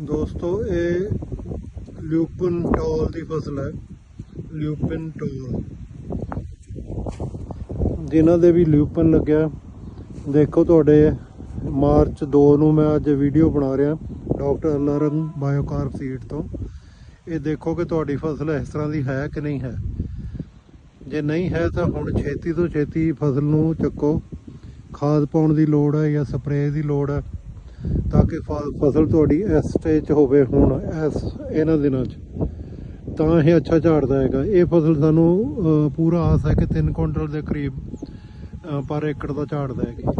ਦੋਸਤੋ, ਇਹ ਲਿਊਪਨ ਟੋਲ ਦੀ ਫਸਲ ਹੈ। ਲਿਊਪਨ ਟੋਲ। ਜਿਨ੍ਹਾਂ ਦੇ ਵੀ ਲਿਊਪਨ ਲੱਗਿਆ, ਦੇਖੋ ਤੁਹਾਡੇ ਮਾਰਚ 2 ਨੂੰ ਮੈਂ ਅੱਜ ਵੀਡੀਓ ਬਣਾ ਰਿਹਾ, ਡਾਕਟਰ ਅਲਾਰਮ ਬਾਇਓਕਾਰਪ ਸੀਡ ਤੋਂ। ਇਹ ਦੇਖੋ ਕਿ ਤੁਹਾਡੀ ਫਸਲ ਇਸ ਤਰ੍ਹਾਂ ਦੀ ਹੈ ਕਿ ਨਹੀਂ ਹੈ। ਜੇ ਨਹੀਂ ਹੈ ਤਾਂ ਹੁਣ ਛੇਤੀ ਤੋਂ ਛੇਤੀ ਫਸਲ ਨੂੰ ਚੱਕੋ। ਖਾਦ ਪਾਉਣ ਦੀ ਲੋੜ ਹੈ ਜਾਂ ਸਪਰੇਅ ਦੀ ਲੋੜ ਹੈ। ਤਾਂ ਕਿ ਫ- ਫਸਲ ਤੁਹਾਡੀ ਇਸ ਸਟੇਜ 'ਚ ਹੋਵੇ ਹੁਣ, ਇਸ, ਇਹਨਾਂ ਦਿਨਾਂ 'ਚ। ਤਾਂ ਇਹ ਅੱਛਾ ਝਾੜਦਾ ਹੈਗਾ। ਇਹ ਫਸਲ ਸਾਨੂੰ ਪੂਰਾ ਆਸ ਹੈ ਕਿ 3 ਕੁਇੰਟਲ ਦੇ ਕਰੀਬ ਪਰ ਏਕੜ ਦਾ ਝਾੜਦਾ ਹੈਗਾ।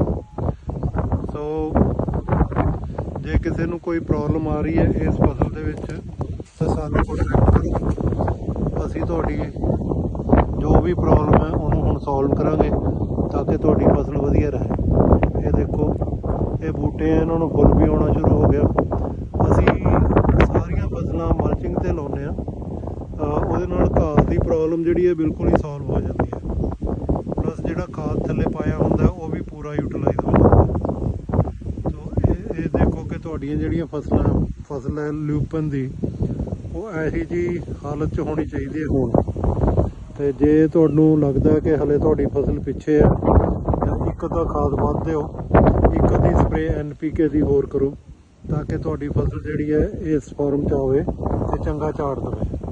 ਸੋ, ਜੇ ਕਿਸੇ ਨੂੰ ਕੋਈ ਪ੍ਰੋਬਲਮ ਆ ਰਹੀ ਹੈ ਇਸ ਫਸਲ ਦੇ ਵਿੱਚ, ਤਾਂ ਸਾਨੂੰ ਕੰਟੈਕਟ ਕਰੋ। ਅਸੀਂ ਤੁਹਾਡੀ, ਜੋ ਵੀ ਪ੍ਰੋਬਲਮ ਹੈ, ਉਹਨੂੰ ਹੁਣ ਸੋਲਵ ਕਰਾਂਗੇ, ਤਾਂ ਕਿ ਤੁਹਾਡੀ ਫਸਲ ਵਧੀਆ ਰਹੇ। ਇਹ ਦੇਖੋ, ਇਹ ਬੂਟੇ ਇਹਨਾਂ ਨੂੰ ਫੁੱਲ ਵੀ ਆਉਣਾ ਸ਼ੁਰੂ ਹੋ ਗਿਆ। ਅਸੀਂ ਸਾਰੀਆਂ ਫਸਲਾਂ ਮਲਚਿੰਗ ਤੇ ਲਾਉਂਦੇ ਆ ਉਹਦੇ ਨਾਲ ਘਾਸ ਦੀ ਪ੍ਰੋਬਲਮ ਜਿਹੜੀ ਹੈ ਬਿਲਕੁਲ ਹੀ ਸੋਲਵ ਹੋ ਜਾਂਦੀ ਹੈ। ਪਲੱਸ ਜਿਹੜਾ ਖਾਦ ਥੱਲੇ ਪਾਇਆ ਹੁੰਦਾ, ਉਹ ਵੀ ਪੂਰਾ ਯੂਟਿਲਾਈਜ਼ ਹੋ ਜਾਂਦਾ। ਸੋ ਇਹ ਇਹ ਦੇਖੋ ਕਿ ਤੁਹਾਡੀਆਂ ਜਿਹੜੀਆਂ ਫਸਲਾਂ, ਫਸਲ ਹੈ ਲਿਊਪਨ ਦੀ, ਉਹ ਇਹੀ ਜੀ ਹਾਲਤ 'ਚ ਹੋਣੀ ਚਾਹੀਦੀ ਹੈ ਹੁਣ। ਤੇ ਜੇ ਤੁਹਾਨੂੰ ਲੱਗਦਾ ਕਿ ਹਲੇ ਤੁਹਾਡੀ ਫਸਲ ਪਿੱਛੇ ਹੈ ਇੱਕ ਅੱਧਾ ਖਾਦ ਵੱਧ ਦਿਓ, ਇੱਕ ਅੱਧੀ ਸਪਰੇ ਐਨਪੀਕੇ ਦੀ ਹੋਰ ਕਰੋ, ਤਾਂ ਕਿ ਤੁਹਾਡੀ ਫਸਲ ਜਿਹੜੀ ਹੈ, ਇਸ ਫਾਰਮ 'ਚ ਆਵੇ ਤੇ ਚੰਗਾ ਝਾੜ ਦੇਵੇ।